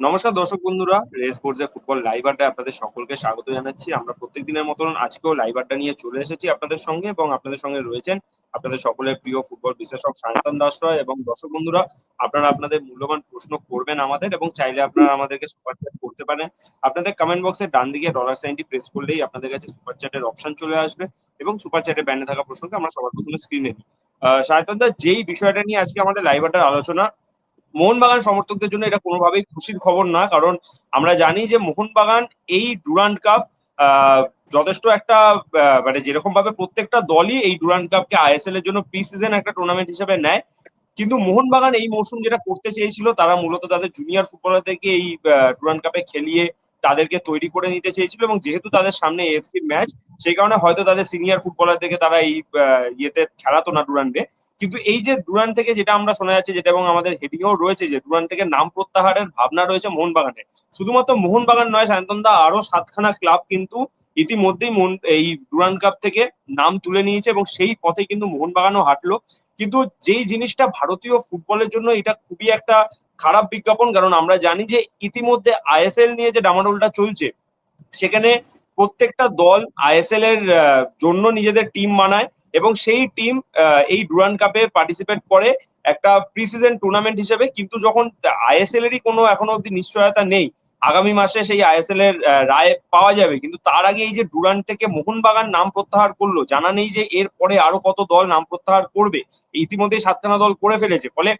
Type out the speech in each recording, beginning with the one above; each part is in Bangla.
নমস্কার দর্শক বন্ধুরা, রেস স্পোর্টস ফুটবল লাইভ আড্ডায় আপনাদের সকলকে স্বাগত জানাচ্ছি। আমরা প্রত্যেক দিনের মতন আজকেও লাইভ আড্ডা নিয়ে চলে এসেছি আপনাদের সঙ্গে এবং আপনাদের সঙ্গে রয়েছেন আপনাদের সকলের প্রিয় ফুটবল বিশ্লেষক সায়ন্তন দাস রয় এবং দর্শক বন্ধুরা, আপনারা আপনাদের মূল্যবান প্রশ্ন করবেন আমাদের এবং চাইলে আপনারা আমাদেরকে সুপার চ্যাট করতে পারেন। আপনাদের কমেন্ট বক্সের ডান দিকে ডলার সাইনটি প্রেস করলেই আপনাদের কাছে সুপার চ্যাটের অপশন চলে আসবে এবং সুপার চ্যাটে ব্যান্ডে থাকা প্রশ্নকে আমরা সবার প্রথমে স্ক্রিনে দিই সায়ন্তন দা, যেই বিষয়টা নিয়ে আজকে আমাদের লাইভ আড্ডার আলোচনা মোহনবাগান সমর্থকদের জন্য এটা কোনোভাবেই খুশির খবর না, কারণ আমরা জানি যে মোহনবাগান এই ডুরান্ড কাপ যথেষ্ট একটা মানে যেরকম ভাবে প্রত্যেকটা দলই এই ডুরান্ড কাপকে আইএসএল এর জন্য প্রি সিজন একটা টুর্নামেন্ট হিসেবে নেয়। কিন্তু মোহনবাগান এই মৌসুম যেটা করতে চেয়েছিল, তারা মূলত তাদের জুনিয়র ফুটবলার থেকে এই ডুরান্ড কাপে খেলিয়ে তাদেরকে তৈরি করে নিতে চেয়েছিল এবং যেহেতু তাদের সামনে এফসি ম্যাচ সেই কারণে হয়তো তাদের সিনিয়র ফুটবলার থেকে তারা এই ইয়েতে খেলাতো না ডুরান্ডে। কিন্তু এই যে ডুরান থেকে যেটা আমরা শোনা যাচ্ছে, যেটা এবং আমাদের হেডিংও রয়েছে, যে ডুরান থেকে নাম প্রত্যাহারের ভাবনা রয়েছে মোহনবাগানের শুধুমাত্র মোহনবাগান নয়, সায়ন্তনদা, আরও সাতখানা ক্লাব কিন্তু ইতিমধ্যেই এই ডুরান কাপ থেকে নাম তুলে নিয়েছে এবং সেই পথে কিন্তু মোহনবাগানও হাঁটলো। কিন্তু যেই জিনিসটা ভারতীয় ফুটবলের জন্য এটা খুবই একটা খারাপ বিজ্ঞাপন, কারণ আমরা জানি যে ইতিমধ্যে আইএসএল নিয়ে যে ডামাডোলটা চলছে, সেখানে প্রত্যেকটা দল আইএসএল এর জন্য নিজেদের টিম বানায়। এবং সেই টিম এই ডুরান কাপে পার্টিসিপেট করে একটা প্রি সিজন টুর্নামেন্ট হিসেবে। কিন্তু যখন আইএসএল এরই কোনো এখনও অব্দি নিশ্চয়তা নেই, আগামী মাসে সেই আইএসএল এর রায় পাওয়া যাবে। কিন্তু তার আগে এই যে ডুরান থেকে মোহনবাগান নাম প্রত্যাহার করল, জানা নেই যে এর পরে আরও কত দল নাম প্রত্যাহার করবে। ইতিমধ্যে সাতখানা দল করে ফেলেছে। ফলে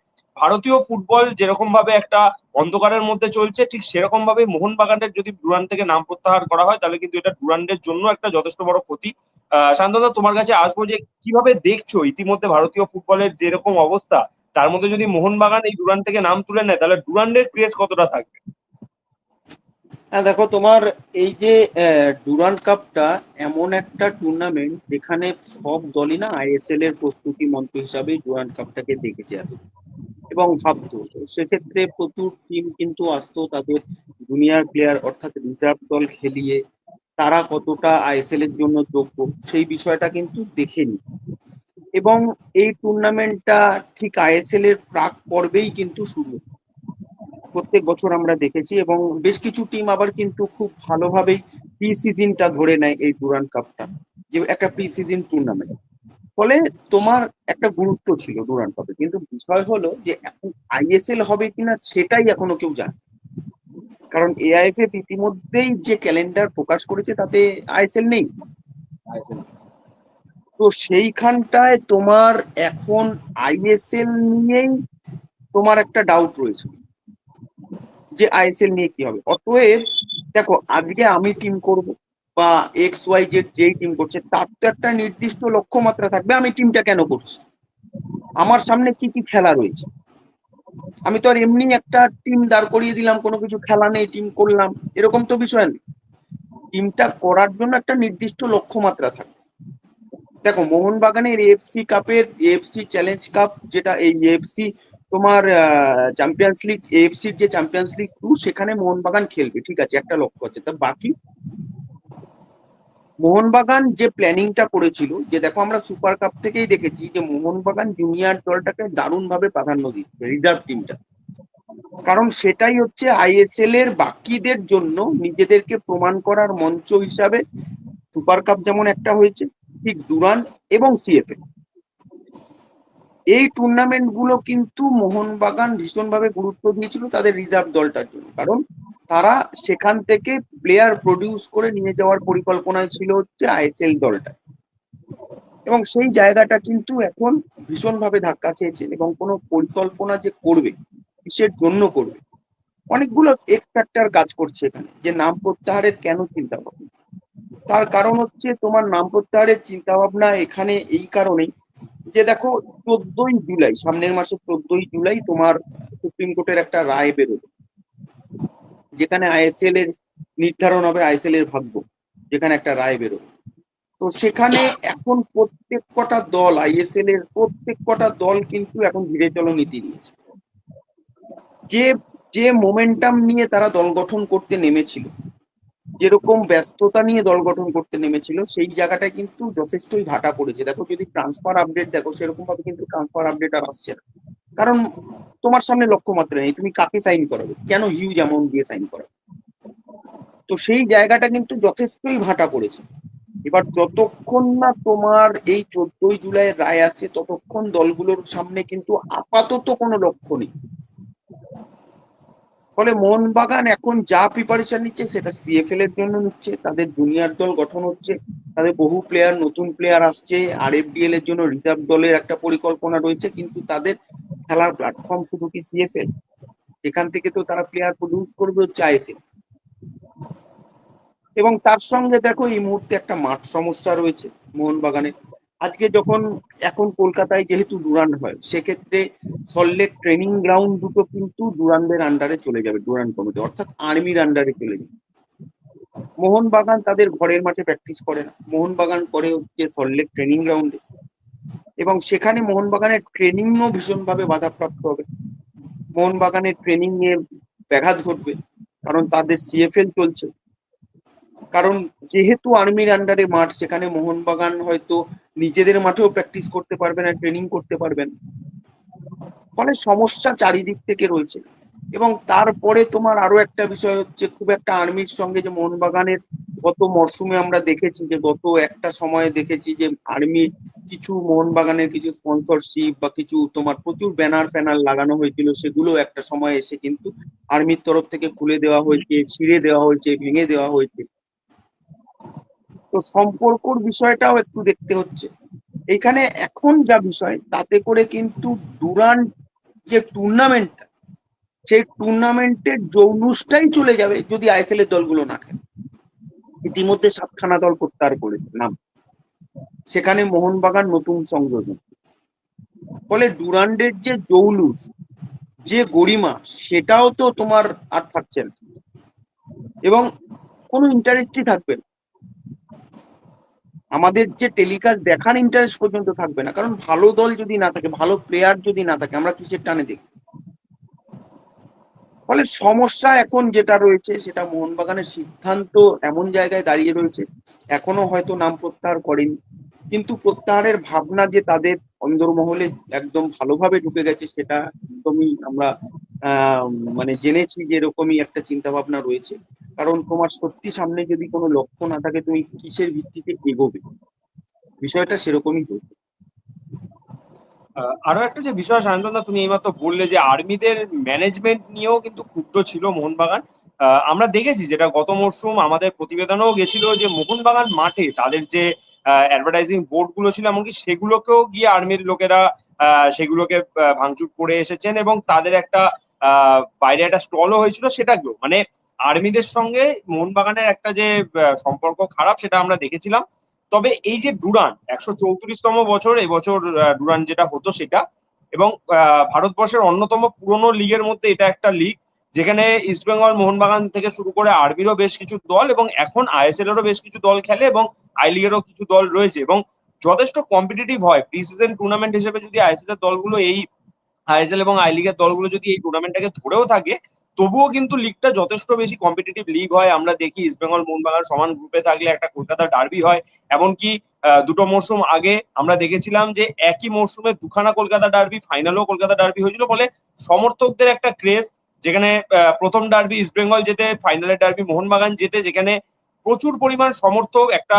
ভারতীয় ফুটবল যেরকম ভাবে একটা অন্ধকারের মধ্যে চলছে, ঠিক সেরকম ভাবে মোহনবাগানের যদি ডুরান থেকে নাম প্রত্যাহার করা হয়, তাহলে কিন্তু এটা ডুরান্ডের জন্য একটা যথেষ্ট বড় ক্ষতি। শান্তদা, তোমার কাছে আসব যে, কীভাবে দেখছ ইতিমধ্যে ভারতীয় ফুটবলের যেরকম অবস্থা, তার মধ্যে যদি মোহনবাগান এই ডুরান থেকে নাম তুলে নেয়, তাহলে ডুরান্ডের ক্রেজ কতটা থাকবে? হ্যাঁ দেখো, তোমার এই যে ডুরান্ড কাপটা এমন একটা টুর্নামেন্ট যেখানে সব দলই না আইএসএল এর প্রস্তুতি মন্ত্র হিসাবে ডুরান্ড কাপটাকে দেখেছে এত এবং ভাবতো। সেক্ষেত্রে প্রচুর টিম কিন্তু আসতো তাদের জুনিয়র প্লেয়ার অর্থাৎ রিজার্ভ দল খেলিয়ে তারা কতটা আইএসএল এর জন্য যোগ্য সেই বিষয়টা কিন্তু দেখেনি। এবং এই টুর্নামেন্টটা ঠিক আইএসএল এর প্রাক পর্বেই কিন্তু শুরু। প্রত্যেক বছর আমরা দেখেছি এবং বেশ কিছু টিম আবার কিন্তু খুব ভালোভাবেই প্রি সিজনটা ধরে নেয় এই ডুরান কাপটা যে একটা প্রি সিজন টুর্নামেন্ট ফলে তোমার একটা গুরুত্ব ছিল ডুরান কাপে কিন্তু বিষয় হলো যে এখন আইএসএল হবে কিনা সেটাই এখনও কেউ জানে কারণ এআইএফএফ ইতিমধ্যেই যে ক্যালেন্ডার প্রকাশ করেছে তাতে আইএসএল নেই। তো সেইখানটায় তোমার এখন আইএসএল নিয়েই তোমার একটা ডাউট রয়েছে। যে আইএসএল নিয়ে কি হবে? অতএব দেখো আজকে আমি টিম করব। বা এক্স ওয়াই জেড যেই টিম করছে, তার তো একটা নির্দিষ্ট লক্ষ্যমাত্রা থাকবে, আমি টিমটা কেন করছি? আমার সামনে কি কি খেলা রয়েছে? আমি তো আর এমনি একটা টিম দাঁড় করিয়ে দিলাম, কোনো কিছু খেলা নেই টিম করলাম, এরকম তো বিষয় নেই। টিমটা করার জন্য একটা নির্দিষ্ট লক্ষ্যমাত্রা থাকে দেখো, মোহনবাগানের এফসি কাপের এফসি চ্যালেঞ্জ কাপ যেটা এই এফসি তোমার চ্যাম্পিয়ন্স লিগ এফসির যে চ্যাম্পিয়ন্স লিগ টু সেখানে মোহনবাগান খেলবে, ঠিক আছে, একটা লক্ষ্য আছে। তা বাকি মোহনবাগান যে প্ল্যানিংটা করেছিল, যে দেখো আমরা সুপার কাপ থেকেই দেখেছি যে মোহনবাগান জুনিয়র দলটাকে দারুণভাবে প্রাধান্য দিচ্ছে রিজার্ভ টিমটা কারণ সেটাই হচ্ছে আইএসএল এর বাকিদের জন্য নিজেদেরকে প্রমাণ করার মঞ্চ হিসাবে সুপার কাপ যেমন একটা হয়েছে, ঠিক ডুরান এবং সিএফএ এই টুর্নামেন্টগুলো কিন্তু মোহনবাগান ভীষণভাবে গুরুত্ব দিয়েছিল তাদের রিজার্ভ দলটার জন্য। কারণ তারা সেখান থেকে প্লেয়ার প্রডিউস করে নিয়ে যাওয়ার পরিকল্পনায় ছিল হচ্ছে আইএসএল দলটা এবং সেই জায়গাটা কিন্তু এখন ভীষণভাবে ধাক্কা খেয়েছে এবং কোনো পরিকল্পনা যে করবে, কিসের জন্য করবে, অনেকগুলো এক ফ্যাক্টর কাজ করছে এখানে, যে নাম প্রত্যাহারের কেন চিন্তা ভাবনা তার কারণ হচ্ছে তোমার নাম প্রত্যাহারের চিন্তা ভাবনা এখানে এই কারণেই যে দেখো, চোদ্দই জুলাই, সামনের মাসে চোদ্দই জুলাই তোমার সুপ্রিম কোর্টের একটা রায় বেরোবে যেখানে আইএসএল এর নির্ধারণ হবে আইএসএল এর ভাগ্য, যেখানে একটা রায় বেরোবে। তো সেখানে এখন প্রত্যেক কটা দল আইএসএল এর প্রত্যেক কটা দল কিন্তু এখন ধীরে চলো নীতি নিয়েছে যে যে মোমেন্টাম নিয়ে তারা দল গঠন করতে নেমেছিল, যেরকম ব্যস্ততা নিয়ে দল গঠন করতে নেমেছিল, সেই জায়গাটায় কিন্তু যথেষ্টই ভাটা পড়েছে। দেখো যদি ট্রান্সফার আপডেট দেখো সেরকম ভাবে কিন্তু ট্রান্সফার আপডেট আর আসছে না। কারণ তোমার সামনে লক্ষ্যমাত্রা নেই, তুমি কাকে সাইন করাবে? কেন হিউজ অ্যামাউন্ট দিয়ে সাইন করাবে? তো সেই জায়গাটা কিন্তু যথেষ্টই ভাটা পড়েছে। এবার যতক্ষণ না তোমার এই চোদ্দই জুলাই রায় আসছে, ততক্ষণ দলগুলোর সামনে কিন্তু আপাতত কোনো লক্ষ্য নেই। ফলে মোহনবাগান এখন যা প্রিপারেশন নিচ্ছে, সেটা সিএফএল এর জন্য নিচ্ছে, তাদের জুনিয়র দল গঠন হচ্ছে, তাদের বহু প্লেয়ার নতুন প্লেয়ার আসছে আর এর জন্য রিজার্ভ দলের একটা পরিকল্পনা রয়েছে, কিন্তু তাদের খেলার প্ল্যাটফর্ম শুধু কি সিএফএল এখান থেকে তো তারা প্লেয়ার প্রডিউস করবে, হচ্ছে আইএসএল এবং তার সঙ্গে দেখো, এই মুহূর্তে একটা মাঠ সমস্যা রয়েছে মোহনবাগানের। আজকে যখন, এখন কলকাতায় যেহেতু ডুরান্ড হয়, সেক্ষেত্রে সল্টলেক ট্রেনিং গ্রাউন্ড দুটো কিন্তু ডুরান্ডের আন্ডারে চলে যাবে ডুরান্ড কমিটি, অর্থাৎ আর্মির আন্ডারে চলে যাবে। মোহনবাগান তাদের ঘরের মাঠে প্র্যাকটিস করে না। মোহনবাগান করে হচ্ছে সল্টলেক ট্রেনিং গ্রাউন্ডে এবং সেখানে মোহনবাগানের ট্রেনিংও ভীষণভাবে বাধাপ্রাপ্ত হবে। মোহনবাগানের ট্রেনিং এ ব্যাঘাত ঘটবে, কারণ তাদের সিএফএল চলছে। কারণ যেহেতু আর্মির আন্ডারে মাঠ, সেখানে মোহনবাগান হয়তো নিজেদের মাঠেও প্র্যাকটিস করতে পারবে না ট্রেনিং করতে পারবেন ফলে সমস্যা চারিদিক থেকে রয়েছে। এবং তারপরে তোমার আরও একটা বিষয় হচ্ছে, খুব একটা আর্মির সঙ্গে যে মোহনবাগানের গত মরশুমে আমরা দেখেছি যে, গত একটা সময়ে দেখেছি যে আর্মি কিছু মোহনবাগানের কিছু স্পন্সরশিপ বা কিছু তোমার প্রচুর ব্যানার ফ্যানার লাগানো হয়েছিল, সেগুলো একটা সময় এসে কিন্তু আর্মির তরফ থেকে খুলে দেওয়া হয়েছে, ছিঁড়ে দেওয়া হয়েছে, ভেঙে দেওয়া হয়েছে। তো সম্পর্কর বিষয়টাও একটু দেখতে হচ্ছে। এখানে এখন যা বিষয়, তাতে করে কিন্তু ডুরান্ট যে টুর্নামেন্টটা সেই টুর্নামেন্টের জৌলুসটাই চলে যাবে যদি আইএসএল এর দলগুলো না খেলে। ইতিমধ্যে সাতখানা দল প্রত্যাহার করেছে, নাম। সেখানে মোহনবাগান নতুন সংযোজন। ফলে ডুরান্ডের যে জৌলুস, যে গরিমা, সেটাও তো তোমার আর থাকছে না। এবং কোনো ইন্টারেস্টই থাকবে না। আমাদের যে টেলিকাস্ট দেখার ইন্টারেস্ট পর্যন্ত থাকবে না। কারণ ভালো দল যদি না থাকে, ভালো প্লেয়ার যদি না থাকে, আমরা কিসের টানে দেখি ফলে সমস্যা এখন যেটা রয়েছে সেটা মোহনবাগানের সিদ্ধান্ত এমন জায়গায় দাঁড়িয়ে রয়েছে, এখনও হয়তো নাম প্রত্যাহার করেনি। কিন্তু প্রত্যাহারের ভাবনা যে তাদের অন্দরমহলে একদম ভালোভাবে ঢুকে গেছে সেটা একদমই আমরা মানে জেনেছি যে এরকমই একটা চিন্তা ভাবনা রয়েছে। কারণ তোমার সত্যি সামনে যদি কোনো লক্ষ্য না থাকে, তুমি কিসের ভিত্তিতে এগোবে? বিষয়টা সেরকমই হয়েছে। আরও একটা যে বিষয় সায়ন্তনদা তুমি এইমাত্র বললে যে আর্মিদের ম্যানেজমেন্ট নিয়েও কিন্তু ক্ষুব্ধ ছিল মোহনবাগান। আমরা দেখেছি যেটা গত মরশুম আমাদের প্রতিবেদনেও গেছিল যে মোহনবাগান মাঠে তাদের যে অ্যাডভার্টাইজিং বোর্ডগুলো ছিল এমনকি সেগুলোকেও গিয়ে আর্মির লোকেরা সেগুলোকে ভাঙচুর করে এসেছেন এবং তাদের একটা বাইরে একটা স্টলও হয়েছিল সেটাকেও। মানে আর্মিদের সঙ্গে মোহনবাগানের একটা যে সম্পর্ক খারাপ সেটা আমরা দেখেছিলাম। তবে এই যে ডুরান, একশো চৌত্রিশতম বছর এবছর ডুরান যেটা হতো সেটা, এবং ভারতবর্ষের অন্যতম পুরনো লিগের মধ্যে এটা একটা লিগ, যেখানে ইস্টবেঙ্গল মোহনবাগান থেকে শুরু করে আরবিরও বেশ কিছু দল এবং এখন আইএসএল এরও বেশ কিছু দল খেলে এবং আই লিগেরও কিছু দল রয়েছে এবং যথেষ্ট কম্পিটিটিভ হয়। প্রি সিজন টুর্নামেন্ট হিসেবে যদি আইএসএল এর দলগুলো এই আইএসএল এবং আই লিগের দলগুলো যদি এই টুর্নামেন্টটাকে ধরেও থাকে তবুও কিন্তু লিগটা যথেষ্ট বেশি কম্পিটিটিভ লিগ হয়। আমরা দেখি ইস্টবেঙ্গল মোহনবাগান সমান গ্রুপে থাকলে একটা কলকাতা ডার্বি হয়। এমনকি দুটো মরশুম আগে আমরা দেখেছিলাম যে একই মরশুমে দুখানা কলকাতা ডার্বি ফাইনালও কলকাতা ডার্বি হয়েছিল ফলে সমর্থকদের একটা ক্রেজ যেখানে প্রথম ডার্বি ইস্টবেঙ্গল যেতে ফাইনালের ডার্বি মোহনবাগান যেতে যেখানে প্রচুর পরিমাণ সমর্থক একটা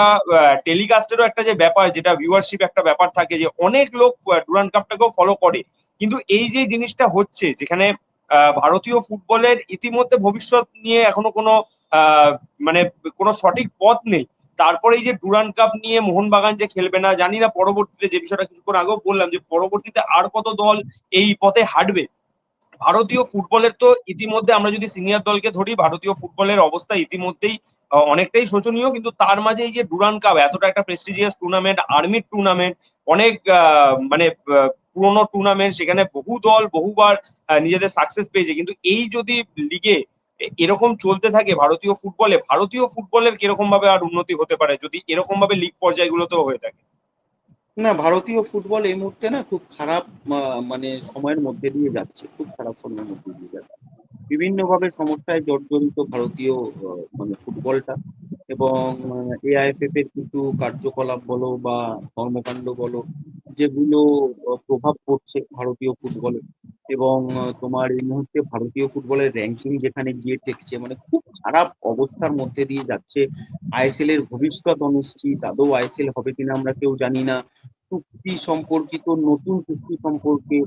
টেলিকাস্টেরও একটা যে ব্যাপার, যেটা ভিউয়ারশিপ একটা ব্যাপার থাকে যে অনেক লোক ডুরান কাপটাকেও ফলো করে। কিন্তু এই যে জিনিসটা হচ্ছে, যেখানে ভারতীয় ফুটবলের ইতিমধ্যে ভবিষ্যৎ নিয়ে এখনও কোনো মানে কোনো সঠিক পথ নেই। তারপরে এই যে ডুরান কাপ নিয়ে মোহনবাগান যে খেলবে না, জানি না পরবর্তীতে যে বিষয়টা কিছুক্ষণ আগেও বললাম যে পরবর্তীতে আর কত দল এই পথে হাঁটবে। ভারতীয় ফুটবলের তো ইতিমধ্যে আমরা যদি সিনিয়র দলকে ধরি, ভারতীয় ফুটবলের অবস্থা ইতিমধ্যেই অনেকটাই শোচনীয়। কিন্তু তার মাঝে এই যে ডুরান কাপ, এতটা একটা প্রেস্টিজিয়াস টুর্নামেন্ট আর্মির টুর্নামেন্ট অনেক মানে পুরোনো টুর্নামেন্ট সেখানে বহু দল বহুবার নিজেদের সাকসেস পেয়েছে। কিন্তু এই যদি লিগে এরকম চলতে থাকে ভারতীয় ফুটবলে ভারতীয় ফুটবলের কীরকম ভাবে আর উন্নতি হতে পারে? যদি এরকম ভাবে লিগ পর্যায়গুলোতেও হয়ে থাকে। না, ভারতীয় ফুটবল এই মুহূর্তে না খুব খারাপ মানে সময়ের মধ্যে দিয়ে যাচ্ছে। খুব খারাপ সময়ের মধ্যে দিয়ে যাচ্ছে। বিভিন্নভাবে সমস্যায় জর্জরিত ভারতীয় মানে ফুটবলটা এবং এআইএফএফ এর কিছু কার্যকলাপ বলো বা কর্মকাণ্ড বলো, যেগুলো প্রভাব পড়ছে ভারতীয় ফুটবলে এবং তোমার এই মুহূর্তে ভারতীয় ফুটবলের র্যাঙ্কিং যেখানে গিয়ে ঠেকছে মানে খুব খারাপ অবস্থার মধ্যে দিয়ে যাচ্ছে আইএসএল এর ভবিষ্যৎ অনিশ্চিত আদৌ আইএসএল হবে কিনা আমরা কেউ জানি না। চুক্তি সম্পর্কিত, নতুন চুক্তি সম্পর্কে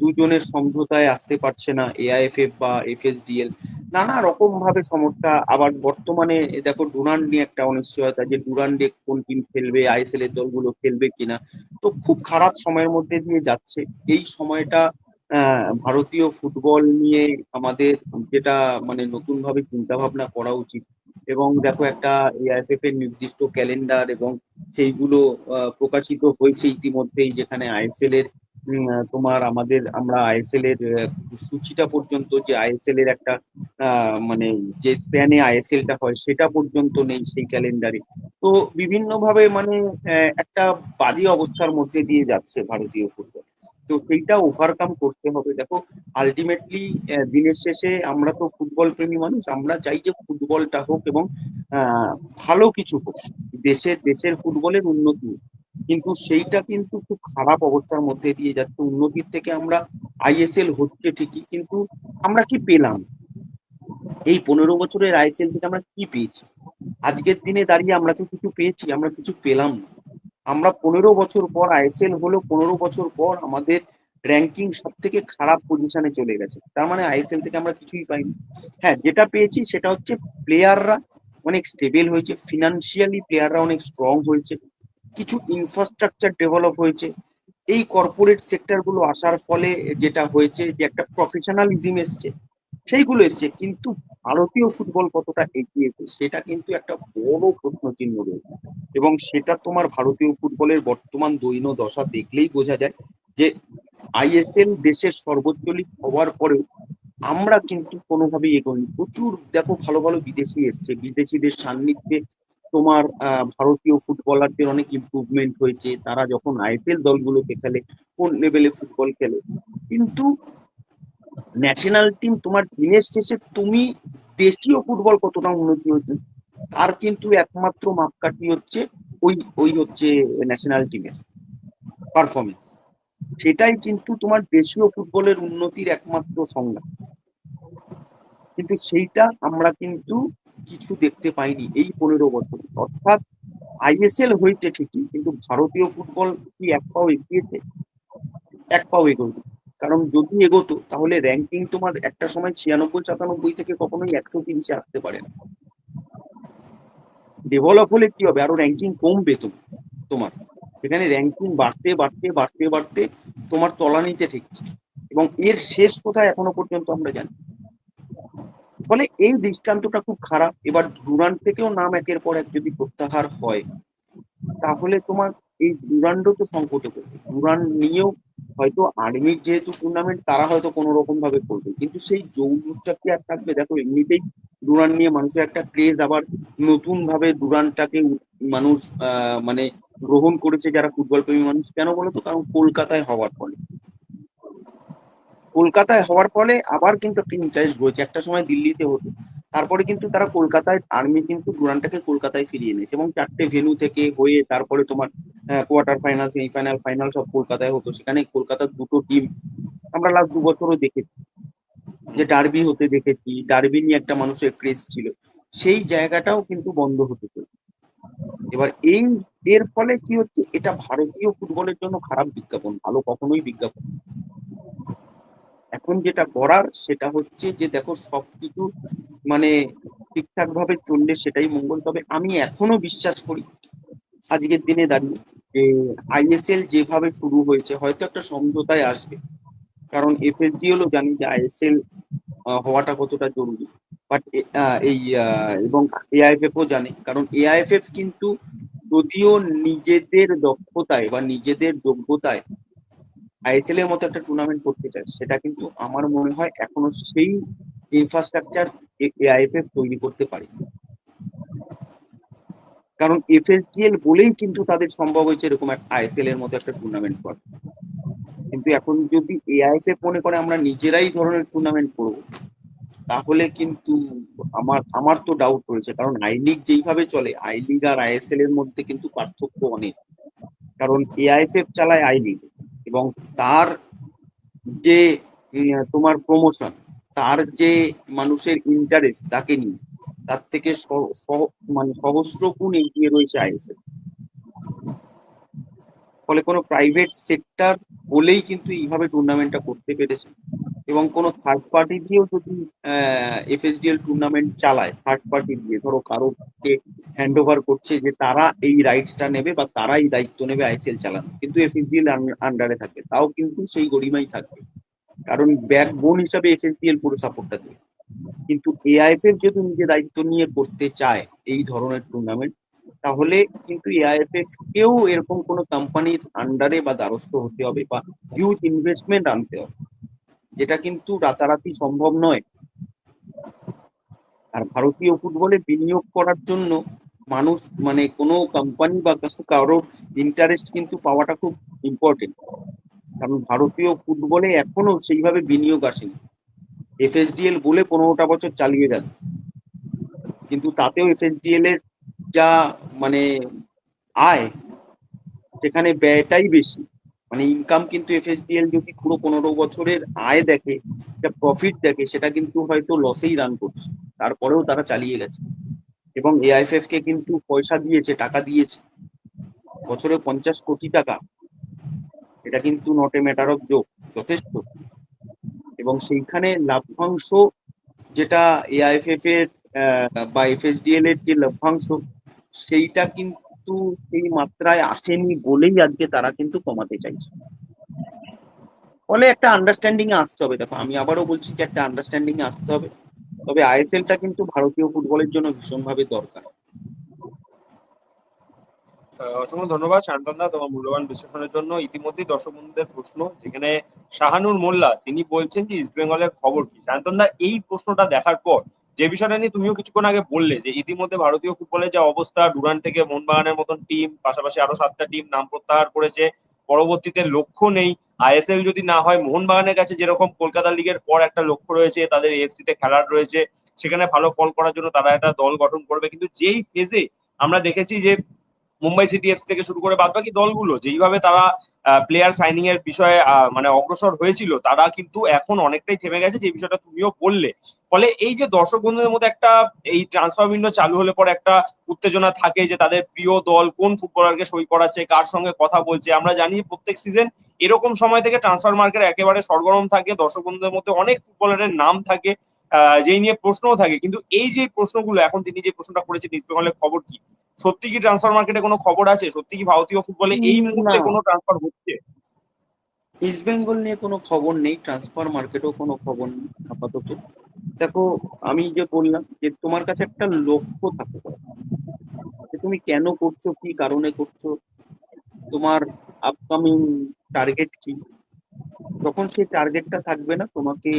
দুজনের সমঝোতায় আসতে পারছে না এআইএফএফ বা এফএসডিএল নানা রকম ভাবে সমস্যা, আবার বর্তমানে দেখো ডুরান্ড নিয়ে একটা অনিশ্চয়তা যে ডুরান্ডে কোন টিম খেলবে আইএসএল এর দলগুলো খেলবে কিনা। তো খুব খারাপ সময়ের মধ্যে দিয়ে যাচ্ছে। এই সময়টা ভারতীয় ফুটবল নিয়ে আমাদের যেটা মানে নতুন ভাবে চিন্তা ভাবনা করা উচিত। এবং দেখো একটা এআইএফএফ এর নির্দিষ্ট ক্যালেন্ডার এবং সেইগুলো প্রকাশিত হয়েছে ইতিমধ্যেই, যেখানে আইএসএল এর তোমার আমাদের, আমরা আইএসএল এর সূচিটা পর্যন্ত যে আইএসএল এর একটা মানে যে স্প্যানে আইএসএলটা হয়, সেটা পর্যন্ত নেই সেই ক্যালেন্ডারে তো বিভিন্নভাবে মানে একটা বাজে অবস্থার মধ্যে দিয়ে যাচ্ছে ভারতীয় ফুটবল। তো সেইটা ওভারকাম করতে হবে। দেখো আলটিমেটলি দিনের শেষে আমরা তো ফুটবল প্রেমী মানুষ, আমরা চাই যে ফুটবলটা হোক এবং ভালো কিছু হোক। দেশের দেশের ফুটবলের উন্নতি কিন্তু সেইটা কিন্তু খুব খারাপ অবস্থার মধ্যে দিয়ে যাচ্ছে। উন্নতির থেকে আমরা আইএসএল হচ্ছে ঠিকই, কিন্তু আমরা কি পেলাম? এই পনেরো বছরের আইএসএল থেকে আমরা কি পেয়েছি? আজকের দিনে দাঁড়িয়ে আমরা তো কিছু পেয়েছি, আমরা কিছু পেলাম না। আমরা পনেরো বছর পর আইএসএল হলো, পনেরো বছর পর আমাদের র্যাঙ্কিং সব থেকে খারাপ পজিশনে চলে গেছে। তার মানে আইএসএল থেকে আমরা কিছুই পাইনি। হ্যাঁ যেটা পেয়েছি সেটা হচ্ছে প্লেয়াররা অনেক স্টেবল হয়েছে ফিনান্সিয়ালি প্লেয়াররা অনেক স্ট্রং হয়েছে, কিছু ইনফ্রাস্ট্রাকচার ডেভেলপ হয়েছে। এই কর্পোরেট সেক্টরগুলো আসার ফলে যেটা হয়েছে যে একটা প্রফেশনালিজম এসছে। সেইগুলো এসছে, কিন্তু ভারতীয় ফুটবল কতটা এগিয়েছে সেটা কিন্তু একটা বড় প্রশ্ন চিহ্ন রয়েছে এবং সেটা তোমার ভারতীয় ফুটবলের বর্তমান দৈন দশা দেখলেই বোঝা যায় যে আইএসএল দেশের সর্বোচ্চ লিগ হওয়ার পরেও আমরা কিন্তু কোনোভাবেই এগোনি প্রচুর দেখো ভালো ভালো বিদেশি এসছে, বিদেশিদের সান্নিধ্যে তোমার ভারতীয় ফুটবলারদের অনেক ইম্প্রুভমেন্ট হয়েছে। তারা যখন আইপিএল দলগুলোকে খেলে, কোন লেভেলে ফুটবল খেলে। কিন্তু ন্যাশনাল টিম তোমার দিনের শেষে তুমি দেশীয় ফুটবল কতটা উন্নতি হয়েছে? তার কিন্তু একমাত্র মাপকাঠি হচ্ছে ওই ওই হচ্ছে ন্যাশনাল টিমের পারফরমেন্স সেটাই কিন্তু তোমার দেশীয় ফুটবলের উন্নতির একমাত্র সংজ্ঞা কিন্তু সেইটা আমরা কিন্তু কিছু দেখতে পাইনি এই পনেরো বছরে। অর্থাৎ আইএসএল হয়েছে ঠিকই, কিন্তু ভারতীয় ফুটবল কি এক পাও এগিয়েছে? এক পাও এগোয়নি। কারণ যদি এগোতো, তাহলে র্যাঙ্কিং তোমার একটা সময় ছিয়ানব্বই, সাতানব্বই থেকে কখনোই একশো তিরিশে আসতে পারে না। ডেভেলপ হলে কি হবে? আরও র্যাঙ্কিং কমবে তো, তোমার। সেখানে র্যাঙ্কিং বাড়তে বাড়তে বাড়তে বাড়তে তোমার তলানিতে ঠেকছে। এবং এর শেষ কোথায় এখনও পর্যন্ত আমরা জানি ফলে এই দৃষ্টান্তটা খুব খারাপ। এবার ডুরান্ড থেকেও নাম একের পর এক যদি প্রত্যাহার হয়, তাহলে তোমার এই ডুরান্ডও তো সংকটে পড়বে। ডুরান্ড নিয়েও হয়তো আর্মির যেহেতু টুর্নামেন্ট তারা হয়তো কোনো রকম ভাবে করবে। কিন্তু সেই জৌলুসটা কি আর থাকবে? দেখো, এমনিতেই ডুরান্ড নিয়ে মানুষের একটা ক্রেজ আবার নতুন ভাবে ডুরান্ডটাকে মানুষ মানে গ্রহণ করেছে যারা ফুটবল প্রেমী মানুষ। কেন বলতো কারণ কলকাতায় হওয়ার ফলে। কলকাতায় হওয়ার ফলে আবার কিন্তু একটা ইন্টারেস্ট রয়েছে একটা সময় দিল্লিতে হতো। তারপরে কিন্তু তারা কলকাতায় আর্মি কিন্তু ডুরানটাকে কলকাতায় ফিরিয়ে এনেছে। এবং চারটে ভেনু থেকে হয়ে তারপরে তোমার quarter final semifinal final final সব কলকাতায় হতো। সেখানে কলকাতার দুটো টিম আমরা লাস্ট দু বছরও দেখেছি। যে ডার্বি হতে দেখেছি ডার্বি নিয়ে একটা মানুষের ক্রেজ ছিল। সেই জায়গাটাও কিন্তু বন্ধ হতে চলেছে। এবার এই, এর ফলে কি হচ্ছে? এটা ভারতীয় ফুটবলের জন্য খারাপ বিজ্ঞাপন, ভালো কখনোই বিজ্ঞাপন এখন যেটা করার, সেটা হচ্ছে যে দেখো, সবকিছু মানে ঠিকঠাক ভাবে চললে সেটাই মঙ্গল। তবে আমি এখনও বিশ্বাস করি আজকের দিনে দাঁড়িয়ে যে আইএসএল যেভাবে শুরু হয়েছে, হয়তো একটা সমঝোতায় আসবে। কারণ এফএসডিএলও জানি যে আইএসএল হওয়াটা কতটা জরুরি। বাট এই এবং এআইএফএফ ও জানে। কারণ এআইএফএফ কিন্তু যদিও নিজেদের দক্ষতায় বা নিজেদের যোগ্যতায় আইএসএল এর মতো একটা টুর্নামেন্ট করতে চায়, সেটা কিন্তু আমার মনে হয় এখনও সেই ইনফ্রাস্ট্রাকচার এআইএফএফ তৈরি করতে পারে। কারণ এফএসডিএল বলেই কিন্তু তাদের সম্ভব হয়েছে এরকম একটা আইএসএল এর মতো একটা টুর্নামেন্ট করা। কিন্তু এখন যদি এআইএফএফ মনে করে আমরা নিজেরাই ধরনের টুর্নামেন্ট করব, তাহলে কিন্তু আমার আমার তো ডাউট রয়েছে। কারণ আই লিগ যেইভাবে চলে আই লিগ আর আইএসএল এর মধ্যে কিন্তু পার্থক্য অনেক। কারণ এআইএফএফ চালায় আই লিগ এবং তার যে তোমার প্রমোশন তার যে মানুষের ইন্টারেস্ট তাকে নিয়ে তার থেকে মানে সহস্র গুণ এগিয়ে রয়েছে আইএসএল ফলে কোনো প্রাইভেট সেক্টর বলেই কিন্তু এইভাবে টুর্নামেন্টটা করতে পেরেছে। এবং কোনো থার্ড পার্টি দিয়েও যদি এফএসডিএল টুর্নামেন্ট চালায় থার্ড পার্টি দিয়ে, ধরো কারোকে হ্যান্ড ওভার করছে যে তারা এই রাইটসটা নেবে বা তারা এই দায়িত্ব নেবে আইসিএল চালানো কিন্তু এফএসডিএল আন্ডারে থাকে। তাও কিন্তু সেই গরিমাই থাকবে। কারণ ব্যাকবোন হিসাবে এফএসডিএল পুরো সাপোর্টটা দেবে। কিন্তু এআইএফএফ যদি নিজে দায়িত্ব নিয়ে করতে চায় এই ধরনের টুর্নামেন্ট তাহলে কিন্তু এআইএফএফ কেও এরকম কোনো কোম্পানির আন্ডারে বা দ্বারস্থ হতে হবে বা হিউজ ইনভেস্টমেন্ট আনতে হবে, যেটা কিন্তু রাতারাতি সম্ভব নয়। আর ভারতীয় ফুটবলে বিনিয়োগ করার জন্য মানুষ মানে কোনো কোম্পানি বা কারোর ইন্টারেস্ট কিন্তু পাওয়াটা খুব ইম্পর্টেন্ট কারণ ভারতীয় ফুটবলে এখনও সেইভাবে বিনিয়োগ আসেনি। এফএসডিএল বলে পনেরোটা বছর চালিয়ে গেল কিন্তু তাতেও এফএসডিএল এর যা মানে আয়, সেখানে ব্যয়টাই বেশি। মানে ইনকাম কিন্তু এফএসডিএল যদি পুরো পনেরো বছরের আয় দেখে যা প্রফিট দেখে, সেটা কিন্তু হয়তো লসেই রান করছে। তারপরেও তারা চালিয়ে গেছে। এবং এআইএফএফ কে কিন্তু পয়সা দিয়েছে, টাকা দিয়েছে। বছরে পঞ্চাশ কোটি টাকা। এটা কিন্তু not a matter of joke যথেষ্ট। এবং সেইখানে লাভ্যাংশ যেটা এআইএফএফ এর বা এফএসডিএল এর যে লভ্যাংশ, সেইটা কিন্তু সেই মাত্রায় আসেনি বলেই আজকে তারা কিন্তু কমাতে চাইছে। ফলে একটা আন্ডারস্ট্যান্ডিং এ আসতে হবে। দেখো, আমি আবারও বলছি যে একটা আন্ডারস্ট্যান্ডিং এ আসতে হবে। তবে আইএসএলটা কিন্তু ভারতীয় ফুটবলের জন্য ভীষণভাবে দরকার। অসংখ্য ধন্যবাদ শান্তনদা তোমার মূল্যবান বিশ্লেষণের জন্য। ইতিমধ্যেই দর্শক বন্ধুদের প্রশ্ন, যেখানে শাহানুর মোল্লা, তিনি বলছেন যে ইস্ট বেঙ্গলের খবর কি? শান্তনদা এই প্রশ্নটা দেখার পর যে বিষয়টা নিয়ে তুমিও কিছুক্ষণ আগে বললে যে ইতিমধ্যে ভারতীয় ফুটবলের যে অবস্থা, ডুরান থেকে মোহনবাগানের মতন টিম পাশাপাশি আরও সাতটা টিম নাম প্রত্যাহার করেছে, পরবর্তীতে লক্ষ্য নেই। আইএসএল যদি না হয়, মোহনবাগানের কাছে যেরকম কলকাতা লিগের পর একটা লক্ষ্য রয়েছে, তাদের এফসি তে খেলার রয়েছে, সেখানে ভালো ফল করার জন্য তারা একটা দল গঠন করবে। কিন্তু যেই ফেজে আমরা দেখেছি যে মুম্বাই সিটি এফসি থেকে শুরু করে বাদবাকি দলগুলো, যেইভাবে তারা প্লেয়ার সাইনিং এর বিষয়ে মানে অগ্রসর হয়েছিল, তারা কিন্তু এখন অনেকটাই থেমে গেছে, যে বিষয়টা তুমিও বললে। ফলে এই যে দর্শক বন্ধুদের মধ্যে একটা, এই ট্রান্সফার উইন্ডো চালু হলে পরে একটা উত্তেজনা থাকে যে তাদের প্রিয় দল কোন ফুটবলারকে সই করাচ্ছে, কার সঙ্গে কথা বলছে। আমরা জানি প্রত্যেক সিজন এরকম সময় থেকে ট্রান্সফার মার্কেট একেবারে সরগরম থাকে, দর্শক বন্ধুদের মধ্যে অনেক ফুটবলারের নাম থাকে যেই নিয়ে প্রশ্নও থাকে। কিন্তু এই যে প্রশ্নগুলো, এখন তিনি যে প্রশ্নটা করেছেন ইস্ট বেঙ্গলের খবর কি? সত্যি কি ট্রান্সফার মার্কেটে কোনো খবর আছে? সত্যি কি ভারতীয় ফুটবলে এই মুহূর্তে কোনো ট্রান্সফার হচ্ছে? ইস্ট বেঙ্গল নিয়ে কোনো খবর নেই ট্রান্সফার মার্কেটেও কোনো খবর নেই আপাতত। দেখো আমি যে বললাম যে তোমার কাছে একটা লক্ষ্য থাকতে পারে। তুমি কেন করছ কি কারণে করছ? তোমার আপকামিং টার্গেট কি? তখন সেই টার্গেটটা থাকবে না তোমাকে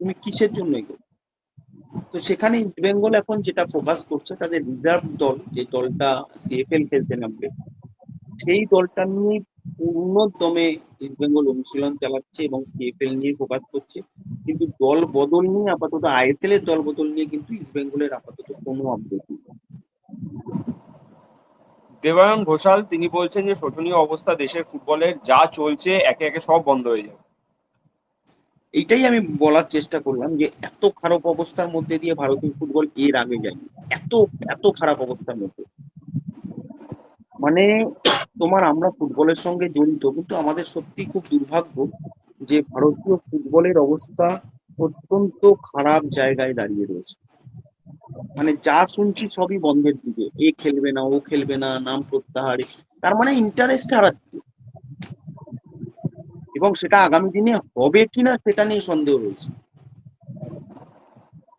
তুমি কিসের জন্য এগোবে তো সেখানে ইস্ট বেঙ্গল এখন যেটা ফোকাস করছে তাদের রিজার্ভ দল, যে দলটা সিএফএল খেলতে নামবে, সেই দলটা নিয়ে পূর্ণ দমে ইস্ট বেঙ্গল অনুশীলন চালাচ্ছে এবং সিএফএল নিয়ে ফোকাস করছে। কিন্তু দল বদল নিয়ে আপাতত আইএসএল এর দল বদল নিয়ে কিন্তু ইস্ট বেঙ্গলের আপাতত কোনো আপডেট নেই। দেবায়ন ঘোষাল, তিনি বলছেন যে শোচনীয় অবস্থা দেশের ফুটবলের যা চলছে, একে একে সব বন্ধ হয়ে যাবে। এইটাই আমি বলার চেষ্টা করলাম যে এত খারাপ অবস্থার মধ্যে দিয়ে ভারতীয় ফুটবল এর আগে যায়। এত এত খারাপ অবস্থার মধ্যে। মানে তোমার আমরা ফুটবলের সঙ্গে জড়িত, কিন্তু আমাদের সত্যি খুব দুর্ভাগ্য যে ভারতীয় ফুটবলের অবস্থা অত্যন্ত খারাপ জায়গায় দাঁড়িয়ে রয়েছে। মানে যা শুনছি সবই বন্ধের দিকে। এ খেলবে না, ও খেলবে না, নাম প্রত্যাহারে। তার মানে ইন্টারেস্ট হারাচ্ছে। এবং সেটা আগামী দিনে হবে কিনা সেটা নিয়ে সন্দেহ রয়েছে।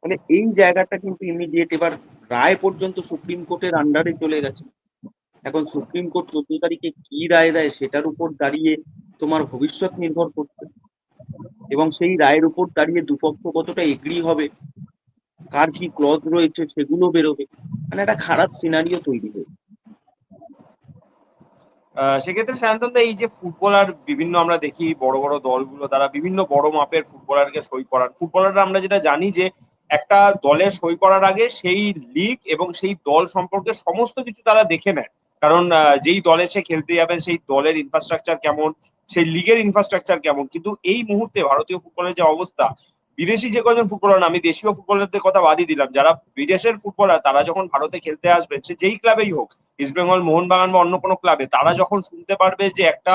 মানে এই জায়গাটা কিন্তু ইমিডিয়েট এবার রায় পর্যন্ত সুপ্রিম কোর্টের আন্ডারে চলে গেছে। এখন সুপ্রিম কোর্ট চোদ্দ তারিখে কি রায় দেয় সেটার উপর দাঁড়িয়ে তোমার ভবিষ্যৎ নির্ভর করছে। এবং সেই রায়ের উপর দাঁড়িয়ে দুপক্ষ কতটা এগ্রি হবে, কার কি ক্লজ রয়েছে সেগুলো বেরোবে। মানে একটা খারাপ সিনারিও তৈরি হয়েছে। সেক্ষেত্রে সায়ন্তন এই যে ফুটবলার বিভিন্ন আমরা দেখি, বড় বড় দলগুলো তারা বিভিন্ন বড় মাপের ফুটবলারকে সই করার ফুটবলাররা আমরা যেটা জানি যে, একটা দলে সই করার আগে সেই লিগ এবং সেই দল সম্পর্কে সমস্ত কিছু তারা দেখে নেয়। কারণ যেই দলে সে খেলতে যাবে, সেই দলের ইনফ্রাস্ট্রাকচার কেমন, সেই লিগের ইনফ্রাস্ট্রাকচার কেমন। কিন্তু এই মুহূর্তে ভারতীয় ফুটবলের যে অবস্থা বিদেশি যে কজন ফুটবলার আমি দেশীয় ফুটবলারদের কথা বাদই দিলাম। যারা বিদেশের ফুটবলার তারা যখন ভারতে খেলতে আসবে, সে যেই ক্লাবেই হোক ইস্টবেঙ্গল মোহনবাগান বা অন্য কোনো ক্লাবে তারা যখন শুনতে পারবে যে একটা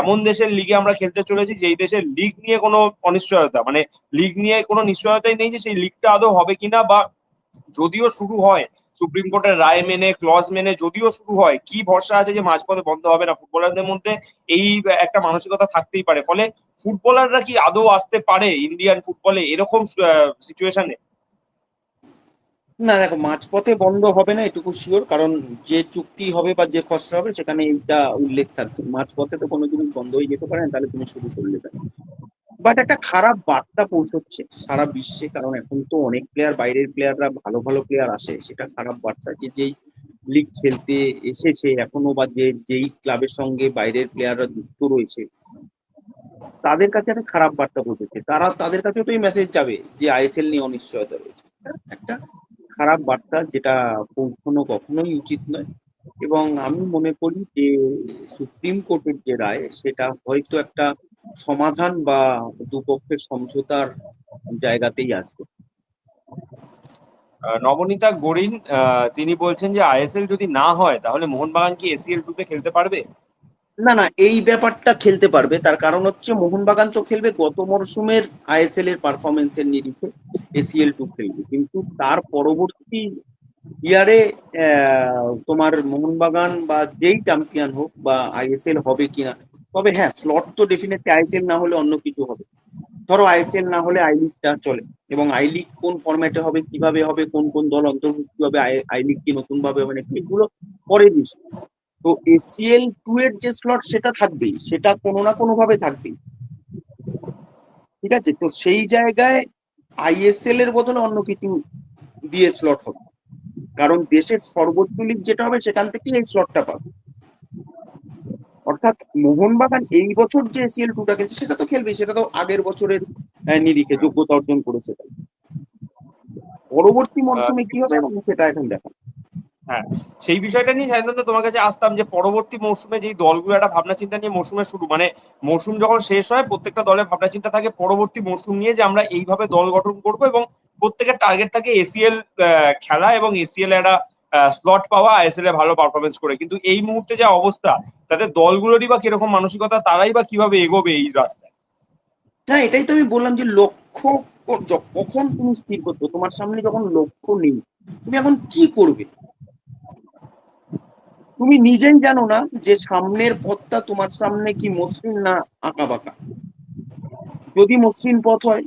এমন দেশের লিগে আমরা খেলতে চলেছি, যেই দেশের লিগ নিয়ে কোনো অনিশ্চয়তা মানে লিগ নিয়ে কোনো নিশ্চয়তাই নেই যে সেই লিগটা আদৌ হবে কিনা বা যদিও শুরু হয়, সুপ্রিম কোর্টের রায় মেনে ক্লজ মেনে, যদিও শুরু হয়, কি ভরসা আছে যে মাঝপথে বন্ধ হবে না? ফুটবলারদের মধ্যে এই একটা মানসিকতা থাকতেই পারে। ফলে ফুটবলাররা কি আদৌ আসতে পারে ইন্ডিয়ান ফুটবলে এরকম সিচুয়েশনে না, দেখো, মাঝপথে বন্ধ হবে না, এটুকু শিওর কারণ যে চুক্তি হবে বা যে খসড়া হবে, সেখানে এইটা উল্লেখ থাকবে। মাঝপথে তো কোনো জিনিস বন্ধ হয়ে যেতে পারে না, তাহলে তুমি শুরু করলে বাট একটা খারাপ বার্তা পৌঁছচ্ছে সারা বিশ্বে, কারণ এখন তো অনেক প্লেয়ার বাইরের প্লেয়াররা ভালো ভালো প্লেয়ার আসে। সেটা খারাপ বার্তা যে যেই লিগ খেলতে এসেছে, এখনও বা যে যেই ক্লাবের সঙ্গে বাইরের প্লেয়াররা যুক্ত রয়েছে, তাদের কাছে একটা খারাপ বার্তা পৌঁছেছে তারা, তাদের কাছে তো এই মেসেজ যাবে যে আইএসএল নিয়ে অনিশ্চয়তা রয়েছে। একটা খারাপ বার্তা যেটা পৌঁছানো কখনোই উচিত নয়। এবং আমি মনে করি যে সুপ্রিম কোর্টের যে রায়, সেটা হয়তো একটা সমাধান বা দুপক্ষের সমঝোতার জায়গাতেই আসবে। নবনীতা গরিন তিনি বলছেন যে আইএসএল যদি না হয় তাহলে মোহনবাগান কি এসিএল টু তে খেলতে পারবে? না না এই ব্যাপারটা খেলতে পারবে। তার কারণ হচ্ছে মোহনবাগান তো খেলবে গত মরশুমের আইএসএল এর পারফরমেন্সের নিরিখে এসিএল টু খেলবে। কিন্তু তার পরবর্তী ইয়ারে তোমার মোহনবাগান বা যেই চ্যাম্পিয়ন হোক বা আইএসএল হবে কিনা তবে হ্যাঁ স্লট তো ডেফিনেটলি আইএসএল না হলে অন্য কিছু হবে। ধরো আইএসএল না হলে আই লিগটা চলে, এবং আই লিগ কোন ফরম্যাটে হবে, কীভাবে হবে, কোন কোন দল অন্তর্ভুক্ত হবে আই লিগ কি নতুন ভাবে মানে এগুলো পরের বিষয় তো এসিএল টু এর যে স্লট সেটা থাকবেই, সেটা কোনো না কোনো ভাবে থাকবেই। ঠিক আছে? তো সেই জায়গায় আইএসএল এর বদলে অন্য কিছু দিয়ে স্লট হবে। কারণ দেশের সর্বোচ্চ লিগ যেটা হবে, সেখান থেকেই এই স্লটটা পাবে। অর্থাৎ মোহনবাগান এই বছর যে এসিএল টুটা গেছে সেটা তো খেলবে সেটা তো আগের বছরের নিরিখে যোগ্যতা অর্জন করেছে পরবর্তী মরশুমে কি হবে এবং সেটা এখন দেখা হ্যাঁ সেই বিষয়টা নিয়ে সাধারণত তোমার কাছে আসতাম যে পরবর্তী মৌসুমে যেই দলগুলো একটা ভাবনা চিন্তা নিয়ে মৌসুমের শুরু মানে মৌসুম যখন শেষ হয়, প্রত্যেকটা দলের ভাবনা চিন্তা থাকে পরবর্তী মৌসুম নিয়ে যে আমরা এইভাবে দল গঠন করব এবং প্রত্যেকের টার্গেট থাকে এসিএল খেলা এবং এসিএল একটা স্লট পাওয়া আইএসএল এ ভালো পারফরমেন্স করে। কিন্তু এই মুহূর্তে যা অবস্থা, তাতে দলগুলোরই বা কীরকম মানসিকতা, তারাই বা কীভাবে এগোবে এই রাস্তায়? হ্যাঁ এটাই তো আমি বললাম যে লক্ষ্য কখন তুমি স্থির করছ? তোমার সামনে যখন লক্ষ্য নেই, তুমি এখন কি করবে? তুমি নিজেই জানো না যে সামনের পথটা তোমার সামনে কি মসৃণ না আঁকা বাঁকা যদি মসৃণ পথ হয়,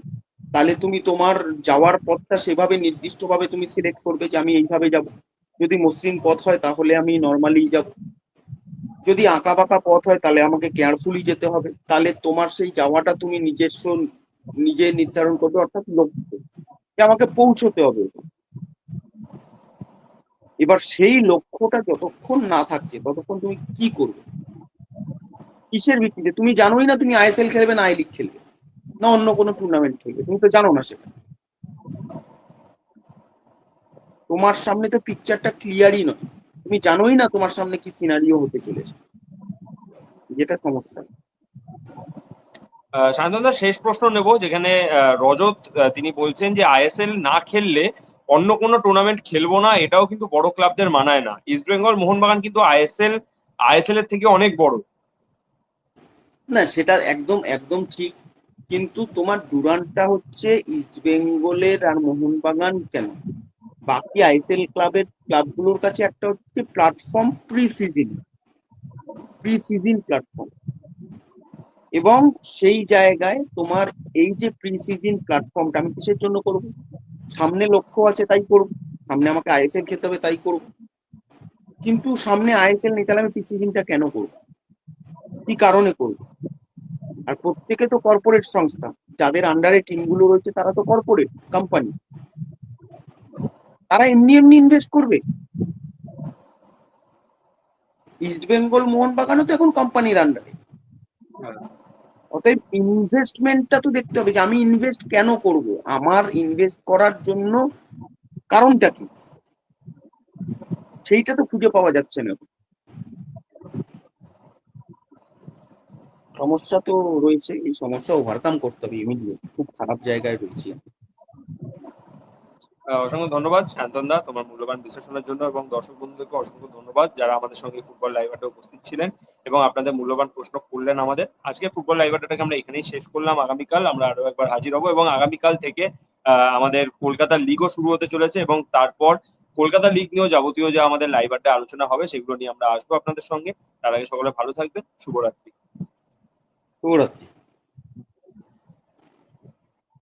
তাহলে তুমি তোমার যাওয়ার পথটা সেভাবে নির্দিষ্টভাবে তুমি সিলেক্ট করবে যে আমি এইভাবে যাব। যদি মসৃণ পথ হয়, তাহলে আমি নর্মালি যাব। যদি আঁকা বাঁকা পথ হয়, তাহলে আমাকে কেয়ারফুলি যেতে হবে। তাহলে তোমার সেই যাওয়াটা তুমি নিজস্ব, নিজে নির্ধারণ করবে, অর্থাৎ লক্ষ্য। আমাকে পৌঁছতে হবে। এবার সেই লক্ষ্যটা যতক্ষণ না থাকছে, ততক্ষণ তুমি কি করবে? কিসের ভিত্তিতে? তুমি জানোই না তুমি আইএসএল খেলবে না আই লিগ খেলবে। না অন্য কোনো টুর্নামেন্ট খেলবে। তুমি তো জানো না সেটা। তোমার সামনে তো পিকচারটা ক্লিয়ারই নয়। তুমি জানোই না তোমার সামনে কি সিনারিও হতে চলেছে। যেটা সমস্যা। সায়ন্তনদা শেষ প্রশ্ন নেব যেখানে রজত তিনি বলছেন যে আইএসএল না খেললে অন্য কোনো টুর্নামেন্ট খেলব না এটাও কিন্তু বড় ক্লাবদের মানায় না। ইস্ট বেঙ্গল মোহনবাগান কিন্তু আইএসএল আইএসএল এর থেকে অনেক বড়। না সেটা একদম একদম ঠিক। কিন্তু তোমার ডুরান্টটা হচ্ছে ইস্ট বেঙ্গলের আর মোহনবাগান কেন? বাকি আইপিএল ক্লাবের ক্লাবগুলোর কাছে একটা হচ্ছে platform pre season pre season platform এবং সেই জায়গায় তোমার এই যে প্রি সিজন প্ল্যাটফর্মটা আমি কিসের জন্য করব? সামনে লক্ষ্য আছে তাই করব। সামনে আমাকে আইএসএল খেলতে হবে তাই করব। কিন্তু সামনে আইএসএল নেই, তাহলে আমি প্রি সিজনটা কেন করব? কি কারণে করব? আর প্রত্যেকে তো কর্পোরেট সংস্থা। যাদের আন্ডারে টিমগুলো রয়েছে, তারা তো কর্পোরেট কোম্পানি তারা এমনি এমনি ইনভেস্ট করবে। ইস্ট বেঙ্গল মোহনবাগানও তো এখন কোম্পানির আন্ডারে অতএব ইনভেস্টমেন্টটা তো দেখতে হবে যে আমি ইনভেস্ট কেন করব? আমার ইনভেস্ট করার জন্য কারণটা কি? সেইটা তো খুঁজে পাওয়া যাচ্ছে না। সমস্যা তো রয়েছে এই সমস্যা ওভারকাম করতে হবে। ইমিডিয়েট খুব খারাপ জায়গায় রয়েছি আমি। অসংখ্য ধন্যবাদ, শান্তন দা, তোমার মূল্যবান বিশ্লেষণের জন্য এবং দর্শক বন্ধুদেরকে অসংখ্য ধন্যবাদ যারা আমাদের সঙ্গে ফুটবল লাইভ আড্ডায় উপস্থিত ছিলেন এবং আপনাদের মূল্যবান প্রশ্ন করলেন আমাদের। আজকে ফুটবল লাইভ আড্ডাটাকে আমরা এখানেই শেষ করলাম। আগামীকাল আমরা আরও একবার হাজির হব এবং আগামীকাল থেকে আমাদের কলকাতা লিগও শুরু হতে চলেছে এবং তারপর কলকাতা লিগ নিয়েও যাবতীয় যে আমাদের লাইভ আড্ডা আলোচনা হবে সেগুলো নিয়ে আমরা আসব আপনাদের সঙ্গে। তার আগে সকলে ভালো থাকবেন। শুভরাত্রি। শুভরাত্রি।